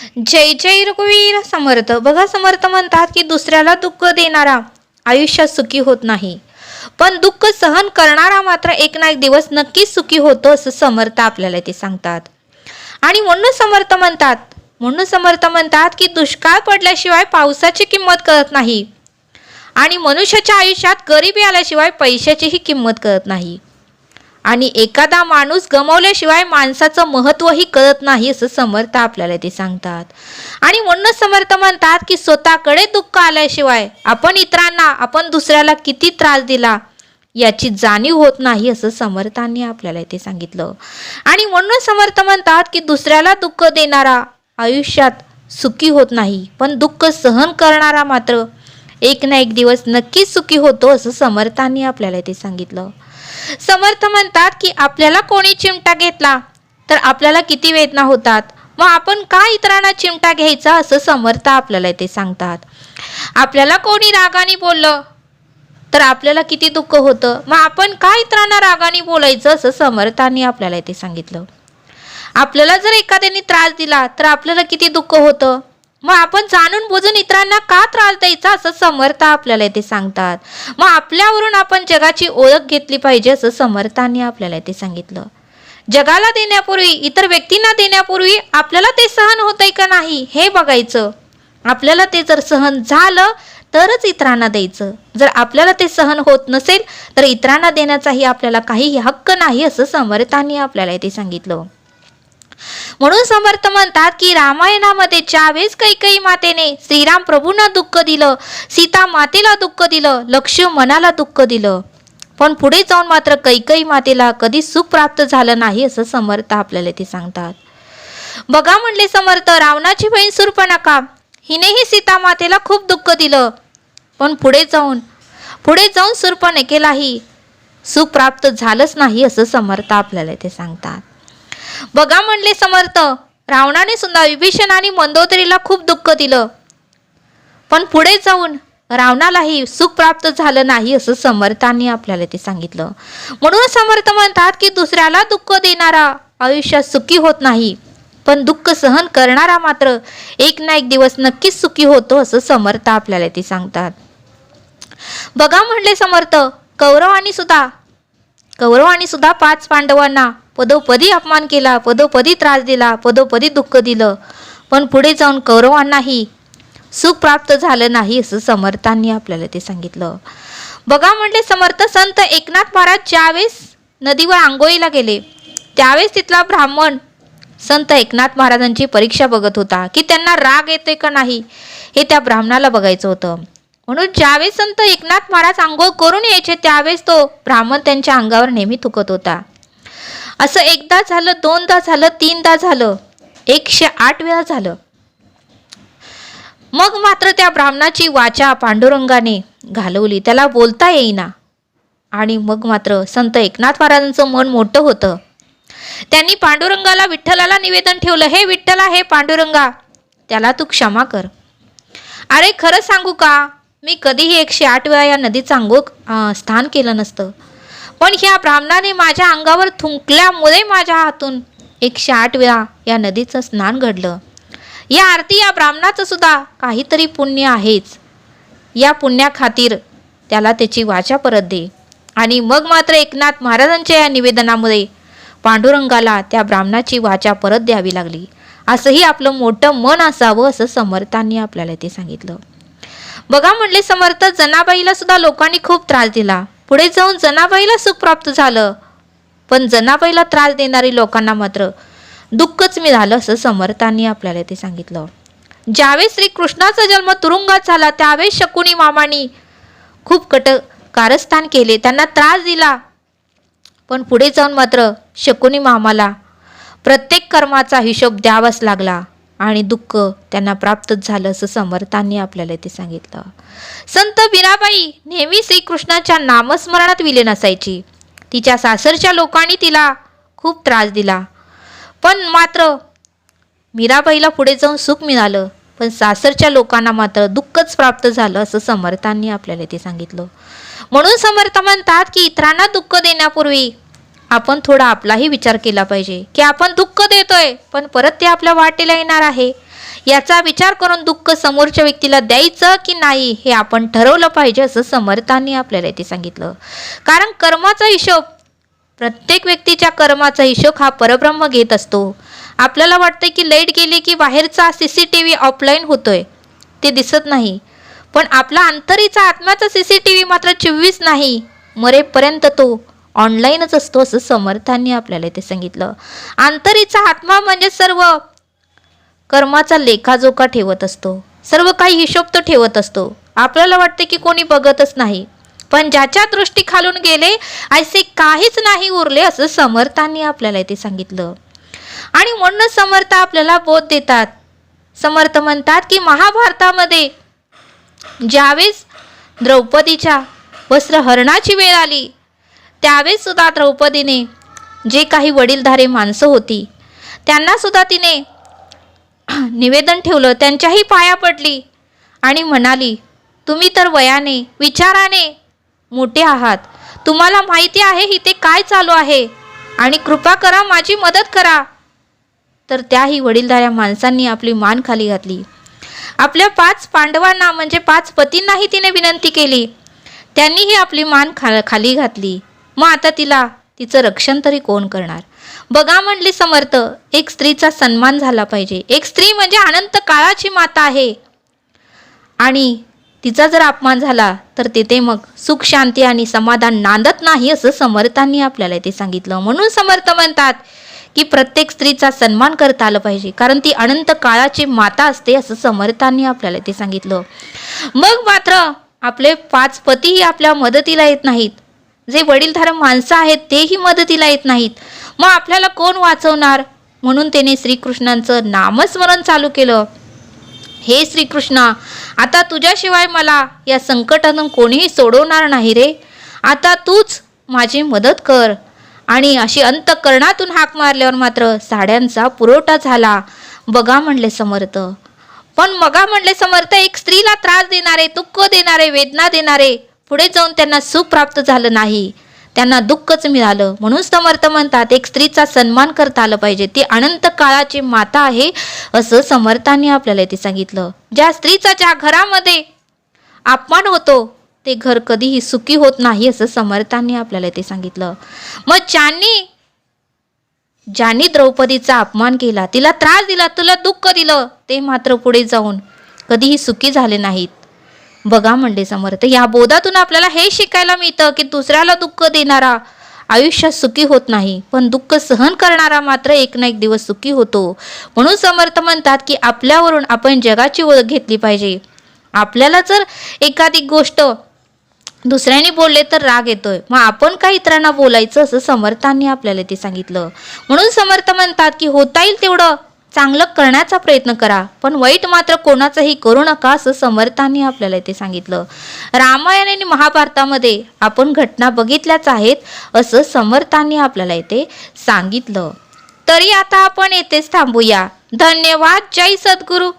जय जय रघुवीर समर्थ. बघा समर्थ म्हणतात की दुसऱ्याला दुःख देणारा आयुष्यात सुखी होत नाही. पण दुःख सहन करणारा मात्र एक ना एक दिवस नक्कीच सुखी होतो असं समर्थ आपल्याला ते सांगतात. आणि म्हणून समर्थ म्हणतात म्हणून समर्थ म्हणतात की दुष्काळ पडल्याशिवाय पावसाची किंमत कळत नाही. आणि मनुष्याच्या आयुष्यात गरिबी आल्याशिवाय पैशाचीही किंमत कळत नाही. आणि एखादा माणूस गमावल्याशिवाय माणसाचं महत्त्वही कळत नाही असं समर्थ आपल्याला ते सांगतात. आणि म्हणूनच समर्थ म्हणतात की स्वतःकडे दुःख आल्याशिवाय आपण इतरांना आपण दुसऱ्याला किती त्रास दिला याची जाणीव होत नाही असं समर्थांनी आपल्याला ते सांगितलं. आणि म्हणून समर्थ म्हणतात की दुसऱ्याला दुःख देणारा आयुष्यात सुखी होत नाही पण दुःख सहन करणारा मात्र एक ना एक दिवस नक्कीच सुखी होतो असं समर्थांनी आपल्याला ते सांगितलं. समर्थ म्हणतात की आपल्याला कोणी चिमटा घेतला तर आपल्याला किती वेदना होतात? मग आपण का इतरांना चिमटा घ्यायचा असं समर्थ आपल्याला ते सांगतात. आपल्याला कोणी रागाने बोललं तर आपल्याला किती दुःख होतं? मग आपण का इतरांना रागाने बोलायचं असं समर्थांनी आपल्याला ते सांगितलं? आपल्याला जर एखाद्याने त्रास दिला तर आपल्याला किती दुःख होतं? मग आपण जाणून बुजून इतरांना का त्रास द्यायचा असं समर्थ आपल्याला येथे सांगतात. मग आपल्यावरून आपण जगाची ओळख घेतली पाहिजे असं समर्थांनी आपल्याला ते सांगितलं. जगाला देण्यापूर्वी इतर व्यक्तींना देण्यापूर्वी आपल्याला ते सहन होतंय का नाही हे बघायचं. आपल्याला ते जर सहन झालं तरच इतरांना द्यायचं. जर आपल्याला ते सहन होत नसेल तर इतरांना देण्याचाही आपल्याला काही हक्क नाही असं समर्थांनी आपल्याला ते सांगितलं. म्हणून समर्थ म्हणतात की रामायणामध्ये ज्यावेळेस कैकई मातेने श्रीराम प्रभूंना दुःख दिलं सीता मातेला दुःख दिलं लक्ष्मणाला दुःख दिलं. पण पुढे जाऊन मात्र कैकई मातेला कधी सुख प्राप्त झालं नाही असं समर्थ आपल्याला ते सांगतात. बघा म्हणले समर्थ रावणाची बहीण सुरपणाका हिनेही सीता मातेला खूप दुःख दिलं. पण पुढे जाऊन पुढे जाऊन सुरपणकेलाही सुख प्राप्त झालंच नाही असं समर्थ आपल्याला ते सांगतात. बघा म्हणले समर्थ. रावणाने सुद्धा विभीषण आणि मंदोदरीला खूप दुःख दिलं. पण पुढे जाऊन रावणालाही सुख प्राप्त झालं नाही असं समर्थांनी आपल्याला ते सांगितलं. म्हणून समर्थ म्हणतात की दुसऱ्याला दुःख देणारा आयुष्यात सुखी होत नाही. पण दुःख सहन करणारा मात्र एक ना एक दिवस नक्कीच सुखी होतो असं समर्थ आपल्याला ते सांगतात. बघा म्हणले समर्थ कौरवानी सुद्धा कौरवानी सुद्धा पाच पांडवांना पदोपदी अपमान केला पदोपदी त्रास दिला पदोपदी दुःख दिलं. पण पुढे जाऊन कौरवांनाही सुख प्राप्त झालं नाही असं समर्थांनी आपल्याला ते सांगितलं. बघा म्हटले समर्थ संत एकनाथ महाराज ज्यावेळेस नदीवर आंघोळीला गेले त्यावेळेस तिथला ब्राह्मण संत एकनाथ महाराजांची परीक्षा बघत होता की त्यांना राग येते का नाही हे त्या ब्राह्मणाला बघायचं होतं. म्हणून ज्यावेळेस संत एकनाथ महाराज आंघोळ करून यायचे त्यावेळेस तो ब्राह्मण त्यांच्या अंगावर नेहमी थुकत होता. असं एकदा झालं दोनदा झालं तीनदा झालं. एकशे आठ वेळा झालं. मग मात्र त्या ब्राह्मणाची वाचा पांडुरंगाने घालवली. त्याला बोलता येईना. आणि मग मात्र संत एकनाथ महाराजांचं मन मोठं होतं. त्यांनी पांडुरंगाला विठ्ठलाला निवेदन ठेवलं हे विठ्ठला हे पांडुरंगा त्याला तू क्षमा कर. अरे खरं सांगू का? मी कधीही एकशे आठ वेळा या नदीचं अंघोळ स्थान केलं नसतं. पण ह्या ब्राह्मणाने माझ्या अंगावर थुंकल्यामुळे माझ्या हातून एकशे आठ वेळा या नदीचं स्नान घडलं. या आरती या ब्राह्मणाचं सुद्धा काहीतरी पुण्य आहेच. या पुण्याखातीर त्याला त्याची वाचा परत दे. आणि मग मात्र एकनाथ महाराजांच्या या निवेदनामुळे पांडुरंगाला त्या ब्राह्मणाची वाचा परत द्यावी लागली. असंही आपलं मोठं मन असावं असं समर्थांनी आपल्याला ते सांगितलं. बघा म्हणले समर्थ जनाबाईला सुद्धा लोकांनी खूप त्रास दिला. पुढे जाऊन जनाबाईला सुख प्राप्त झालं. पण जनाबाईला त्रास देणारी लोकांना मात्र दुःखच मी झालं असं समर्थांनी आपल्याला ते सांगितलं. ज्यावेळेस श्रीकृष्णाचा जन्म तुरुंगात झाला त्यावेळेस शकुनी मामानी खूप कट कारस्थान केले त्यांना त्रास दिला. पण पुढे जाऊन मात्र शकुनी मामाला प्रत्येक कर्माचा हिशोब द्यावाच लागला. आणि दुःख त्यांना प्राप्तच झालं असं समर्थांनी आपल्याला ते सांगितलं. संत बिराबाई नेहमी श्रीकृष्णाच्या नामस्मरणात विलीन असायची. तिच्या सासरच्या लोकांनी तिला खूप त्रास दिला. पण मात्र मीराबाईला पुढे जाऊन सुख मिळालं. पण सासरच्या लोकांना मात्र दुःखच प्राप्त झालं असं समर्थांनी आपल्याला ते सांगितलं. म्हणून समर्थ म्हणतात की इतरांना दुःख देण्यापूर्वी आपण थोडा आपलाही विचार केला पाहिजे की आपण दुःख देतोय पण परत ते आपल्या वाटेला येणार आहे. याचा विचार करून दुःख समोरच्या व्यक्तीला द्यायचं की नाही हे आपण ठरवलं पाहिजे असं समर्थांनी आपल्याला इथे सांगितलं. कारण कर्माचा हिशोब प्रत्येक व्यक्तीच्या कर्माचा हिशोब हा परब्रह्म घेत असतो. आपल्याला वाटतं की लाइट गेली की बाहेरचा C C T V offline होतोय. ते दिसत नाही. पण आपला अंतरीचा आत्म्याचा सी सी टी व्ही मात्र चोवीस नाही मरेपर्यंत तो ऑनलाईनच असतो असं समर्थांनी आपल्याला इथे सांगितलं. आंतरीचा आत्मा म्हणजे सर्व कर्माचा लेखाजोखा ठेवत असतो. सर्व काही हिशोब तो ठेवत असतो. आपल्याला वाटते की कोणी बघतच नाही. पण ज्याच्या दृष्टी खालून गेले असे काहीच नाही उरले असं समर्थांनी आपल्याला इथे सांगितलं. आणि म्हणून समर्थ आपल्याला बोध देतात. समर्थ म्हणतात की महाभारतामध्ये ज्यावेळेस द्रौपदीच्या वस्त्रहरणाची वेळ आली त्यावेळी सुद्धा द्रौपदीने जे काही वडीलधारे माणसं होती त्यांना सुद्धा तिने निवेदन ठेवलं त्यांच्याही पाया पडली आणि म्हणाली तुम्ही तर वयाने विचाराने मोठे आहात. तुम्हाला माहिती आहे इथे काय चालू आहे आणि कृपा करा माझी मदत करा. तर त्याही वडीलधाऱ्या माणसांनी आपली मान खाली घातली. आपल्या पाच पांडवांना म्हणजे पाच पतींनाही तिने विनंती केली. त्यांनीही आपली मान खा खाली घातली. मग आता तिला तिचं रक्षण तरी कोण करणार? बघा म्हणली समर्थ एक स्त्रीचा सन्मान झाला पाहिजे. एक स्त्री म्हणजे अनंत काळाची माता आहे. आणि तिचा जर अपमान झाला तर तिथे मग सुख शांती आणि समाधान नांदत नाही असं समर्थांनी आपल्याला ते सांगितलं. म्हणून समर्थ म्हणतात की प्रत्येक स्त्रीचा सन्मान करता आलं पाहिजे. कारण ती अनंत काळाची माता असते असं समर्थांनी आपल्याला ते सांगितलं. मग मात्र आपले पाच पतीही आपल्या मदतीला येत नाहीत. जे वडीलधारक माणसं आहेत तेही मदतीला येत नाहीत. मग आपल्याला कोण वाचवणार? म्हणून त्याने श्रीकृष्णांचं नामस्मरण चालू केलं. हे श्रीकृष्णा आता तुझ्याशिवाय मला या संकटातून कोणीही सोडवणार नाही रे. आता तूच माझी मदत कर. आणि अशी अंतकरणातून हाक मारल्यावर मात्र साड्यांचा पुरवठा झाला. बघा म्हणले समर्थ. पण मगा म्हणले समर्थ एक स्त्रीला त्रास देणारे दुःख देणारे वेदना देणारे पुढे जाऊन त्यांना सुख प्राप्त झालं नाही. त्यांना दुःखच मिळालं. म्हणून समर्थ म्हणतात एक स्त्रीचा सन्मान करता आलं पाहिजे. ती अनंत काळाची माता आहे असं समर्थांनी आपल्याला ते सांगितलं. ज्या स्त्रीचा ज्या घरामध्ये अपमान होतो ते घर कधीही सुखी होत नाही असं समर्थांनी आपल्याला ते सांगितलं. मग ज्यांनी ज्यांनी द्रौपदीचा अपमान केला तिला त्रास दिला तुला दुःख दिलं ते मात्र पुढे जाऊन कधीही सुखी झाले नाहीत. बघा म्हणले समर्थ या बोधातून आपल्याला हे शिकायला मिळतं की दुसऱ्याला दुःख देणारा आयुष्यात सुखी होत नाही. पण दुःख सहन करणारा मात्र एक ना एक दिवस सुखी होतो. म्हणून समर्थ म्हणतात की आपल्यावरून आपण जगाची ओळख घेतली पाहिजे. आपल्याला जर एखादी गोष्ट दुसऱ्याने बोलले तर राग येतोय. मग आपण काय इतरांना बोलायचं असं समर्थांनी आपल्याला ते सांगितलं? म्हणून समर्थ म्हणतात की होता येईल तेवढं. चांगलं करण्याचा प्रयत्न करा. पण वाईट मात्र कोणाचंही करू नका असं समर्थांनी आपल्याला इथे सांगितलं. रामायण आणि महाभारतामध्ये आपण घटना बघितल्याच आहेत असं समर्थांनी आपल्याला इथे सांगितलं. तरी आता आपण येथेच थांबूया. धन्यवाद. जय सद्गुरू.